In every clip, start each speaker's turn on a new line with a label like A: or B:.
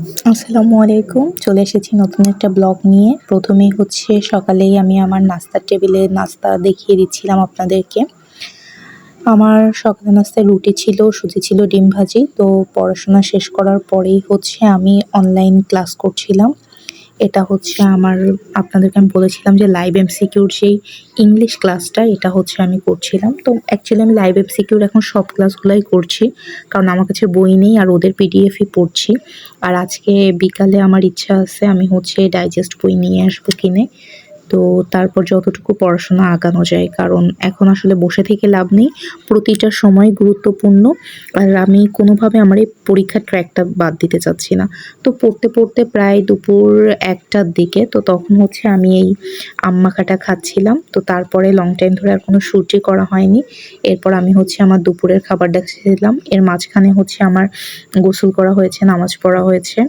A: আসসালামু আলাইকুম। চলে এসেছি নতুন একটা ব্লগ নিয়ে। প্রথমেই হচ্ছে সকালেই আমি আমার নাস্তার টেবিলে নাস্তা দেখিয়ে দিচ্ছিলাম আপনাদেরকে। আমার সকালে নাস্তায় রুটি ছিল, সুজি ছিল, ডিম ভাজি। তো পড়াশোনা শেষ করার পরেই হচ্ছে আমি অনলাইন ক্লাস করছিলাম। এটা হচ্ছে আমার, আপনাদেরকে আমি বলেছিলাম যে লাইভ এম সিকিউর সেই ইংলিশ ক্লাসটা এটা হচ্ছে আমি করছিলাম। তো অ্যাকচুয়ালি আমি লাইভ এম সিকিউর এখন সব ক্লাসগুলোই করছি, কারণ আমার কাছে বই নেই আর ওদের পিডিএফই পড়ছি। আর আজকে বিকালে আমার ইচ্ছা আছে আমি হচ্ছে ডাইজেস্ট বই নিয়ে আসব কিনে। তো তারপর যতটুকু পড়াশোনা আগানো যায়, কারণ এখন আসলে বসে থেকে লাভ নেই। প্রতিটা সময় গুরুত্বপূর্ণ। আর আমি কোনোভাবে আমার এই পরীক্ষার ট্র্যাকটা বাদ দিতে চাচ্ছি না। তো পড়তে পড়তে প্রায় দুপুর একটার দিকে, তো তখন হচ্ছে আমি এই আম্মাখাটা খাচ্ছিলাম। তো তারপরে লং টাইম ধরে আর কোনো শ্যুটই করা হয়নি। এরপর আমি হচ্ছে আমার দুপুরের খাবার দেখছিলাম এর মাঝখানে হচ্ছে আমার গোসল করা হয়েছে, নামাজ পড়া হয়েছে।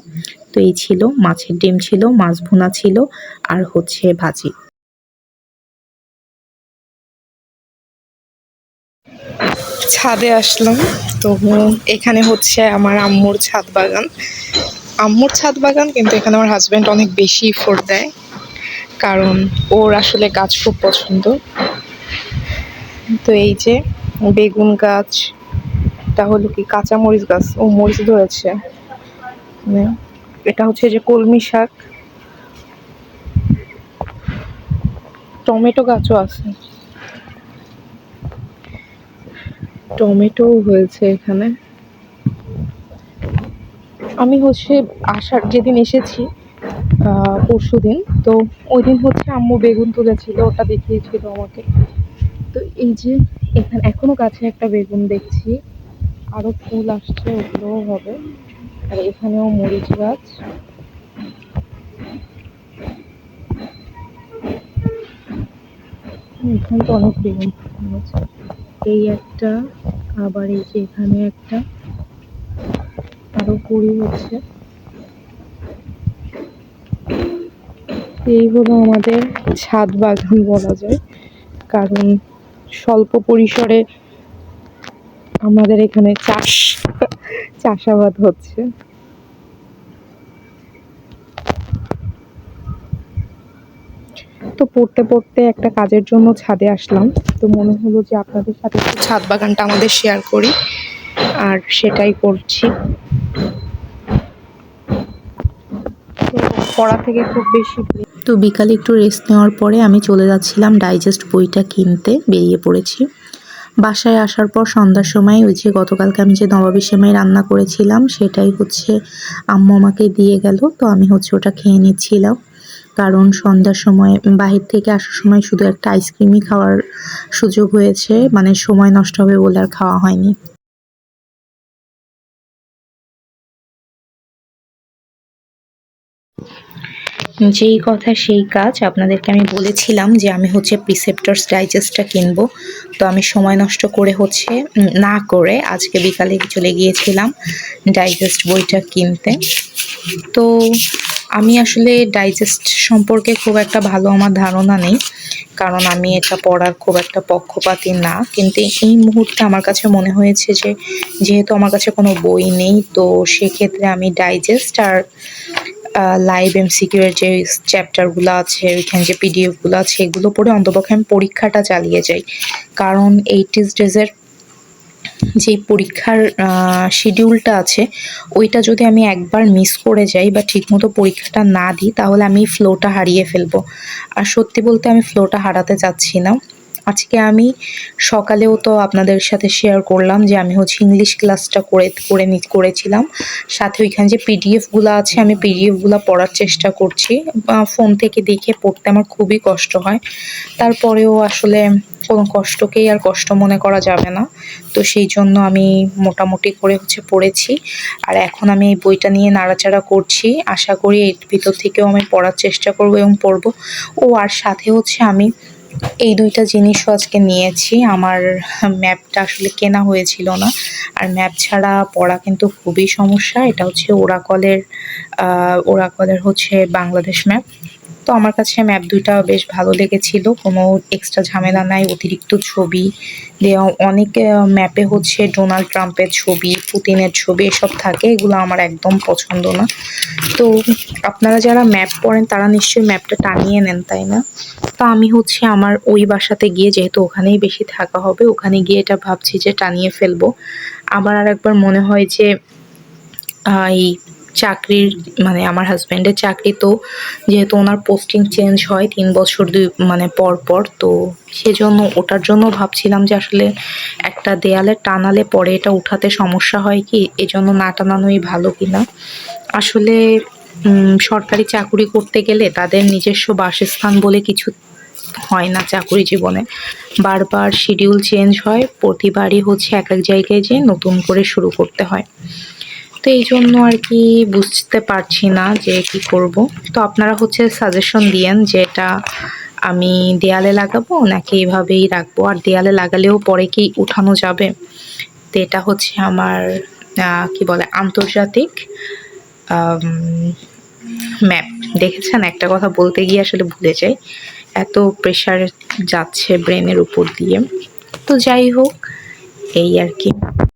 A: তো এই ছিল, মাছের ডিম ছিল, মাছ ভুনা ছিল, আর হচ্ছে ভাজি।
B: ছাদে আসলাম, তো এখানে হচ্ছে আমার আম্মুর ছাদ বাগান। আম্মুর ছাদ বাগান কিন্তু এখানে আমার হাজব্যান্ড অনেক বেশি ফোর দেয়, কারণ ওর আসলে গাছ খুব পছন্দ। তো এই যে বেগুন গাছ, এটা হলো কি কাঁচা মরিচ গাছ? ও মরিচ ধরেছে। মানে এটা হচ্ছে যে কলমি শাক। টমেটো গাছও আছে। টমেটো হয়েছে এখানে। আমি হচ্ছে আসার যেদিন এসেছি পরশু দিন, তো ওই দিন হচ্ছে আম্মু বেগুন তুলেছিল, ওটা দেখিয়েছিল আমাকে। তো এই যে এখানে এখনও গাছে একটা বেগুন দেখছি, আরও ফুল আসছে, ওগুলোও হবে। আর এখানেও মরিচ গাছ। এখানে তো অনেক বেগুন এই একটা, আবার এই যে এখানে একটা। আরও কুড়ি হচ্ছে। এই হলো আমাদের ছাদ বাগান বলা যায়। কারণ স্বল্প পরিসরে আমাদের এখানে চাষ, চাষাবাদ হচ্ছে। তো পড়তে পড়তে একটা কাজের জন্য ছাদে আসলাম। তো মনে হলো যে আপনাদের সাথে ছাদ বাগানটা আমাদের শেয়ার করি, আর সেটাই করছি। পড়া থেকে খুব বেশি
A: তো বিকালে একটু রেস্ট নেওয়ার পরে আমি চলে যাচ্ছিলাম ডাইজেস্ট বইটা কিনতে, বেরিয়ে পড়েছি। বাসায় আসার পর সন্ধ্যার সময় ওই যে গতকালকে আমি যে নবাবী সেমাই রান্না করেছিলাম, সেটাই হচ্ছে আম্মু আমাকে দিয়ে গেল। তো আমি হচ্ছে ওটা খেয়ে নিচ্ছিলাম। কারণ সন্ধ্যার সময় বাহির থেকে আসার সময় শুধু একটা আইসক্রিমই খাওয়ার সুযোগ হয়েছে। মানে সময় নষ্ট হবে বলে আর খাওয়া হয়নি। যেই কথা সেই কাজ আপনাদেরকে আমি বলেছিলাম যে আমি হচ্ছে প্রিসেপ্টার্স ডাইজেস্টটা কিনবো। তো আমি সময় নষ্ট করে হচ্ছে না করে আজকে বিকালে চলে গিয়েছিলাম ডাইজেস্ট বইটা কিনতে। তো আমি আসলে ডাইজেস্ট সম্পর্কে খুব একটা ভালো আমার ধারণা নেই, কারণ আমি এটা পড়ার খুব একটা পক্ষপাতি না। কিন্তু এই মুহূর্তে আমার কাছে মনে হয়েছে যে, যেহেতু আমার কাছে কোনো বই নেই, তো সেক্ষেত্রে আমি ডাইজেস্ট আর লাইভ এমসিকিউ এর যে চ্যাপ্টারগুলো আছে, ওইখানে যে পিডিএফগুলো আছে, এগুলো পড়ে অন্তপক্ষে আমি পরীক্ষাটা চালিয়ে যাই। কারণ এইটিস ডেজের যে পরীক্ষার শিডিউলটা আছে, ওইটা যদি আমি একবার মিস করে যাই বা ঠিকমতো পরীক্ষাটা না দিই, তাহলে আমি ফ্লোটা হারিয়ে ফেলব। আর সত্যি বলতে আমি ফ্লোটা হারাতে চাচ্ছি না। আজকে আমি সকালেও তো আপনাদের সাথে শেয়ার করলাম যে আমি হচ্ছে ইংলিশ ক্লাসটা করে করে নি, করেছিলাম। সাথে ওইখানে যে পিডিএফগুলো আছে, আমি পিডিএফগুলো পড়ার চেষ্টা করছি। ফোন থেকে দেখে পড়তে আমার খুবই কষ্ট হয়। তারপরেও আসলে কোনো কষ্টকেই আর কষ্ট মনে করা যাবে না। তো সেই জন্য আমি মোটামুটি করে হচ্ছে পড়েছি। আর এখন আমি এই বইটা নিয়ে নাড়াচাড়া করছি। আশা করি এর ভিতর থেকেও আমি পড়ার চেষ্টা করব এবং পড়ব। ও আর সাথে হচ্ছে আমি এই দুইটা জিনিসও আজকে নিয়েছি। আমার ম্যাপটা আসলে কেনা হয়েছিল না। আর ম্যাপ ছাড়া পড়া কিন্তু খুবই সমস্যা। এটা হচ্ছে ওরাকলের ওরাকলের হচ্ছে বাংলাদেশ ম্যাপ। তো আমার কাছে ম্যাপ দুইটা বেশ ভালো লেগেছিল। কোনো এক্সট্রা ঝামেলা নাই, অতিরিক্ত ছবি অনেক ম্যাপে হচ্ছে ডোনাল্ড ট্রাম্পের ছবি পুতিনের ছবি, এসব থাকে, এগুলো আমার একদম পছন্দ না। তো আপনারা যারা ম্যাপ পড়েন, তারা নিশ্চয়ই ম্যাপটা টানিয়ে নেন, তাই না? তো আমি হচ্ছে আমার ওই বাসাতে গিয়ে, যেহেতু ওখানেই বেশি থাকা হবে, ওখানে গিয়ে এটা ভাবছি যে টানিয়ে ফেলব। আবার আর একবার মনে হয় যে এই চাকরির মানে আমার হাজব্যান্ডের চাকরি তো যেহেতু ওনার পোস্টিং চেঞ্জ হয় তিন বছর দুই মানে পর পর, তো সেজন্য ওটার জন্য ভাবছিলাম যে আসলে একটা দেয়ালে টানালে পরে এটা উঠাতে সমস্যা হয় কি, এজন্য না টানানোই ভালো কিনা। আসলে সরকারি চাকুরি করতে গেলে তাদের নিজস্ব বাসস্থান বলে কিছু হয় না চাকুরি জীবনে। বারবার শিডিউল চেঞ্জ হয়, প্রতিবারই হচ্ছে এক এক জায়গায় যেয়ে নতুন করে শুরু করতে হয়। তো এই জন্য আর কি বুঝতে পারছি না যে কি করব। তো আপনারা হচ্ছে সাজেশন দিয়েন যে এটা আমি দেয়ালে লাগাবো নাকি এইভাবেই রাখব। আর দেয়ালে লাগালেও পরে কি উঠানো যাবে? তো এটা হচ্ছে আমার কি বলে, আন্তর্জাতিক ম্যাপ দেখেছেন? একটা কথা বলতে গিয়ে আসলে ভুলে যাই। এত প্রেশার যাচ্ছে ব্রেনের উপর দিয়ে। তো যাই হোক, এই আর কি।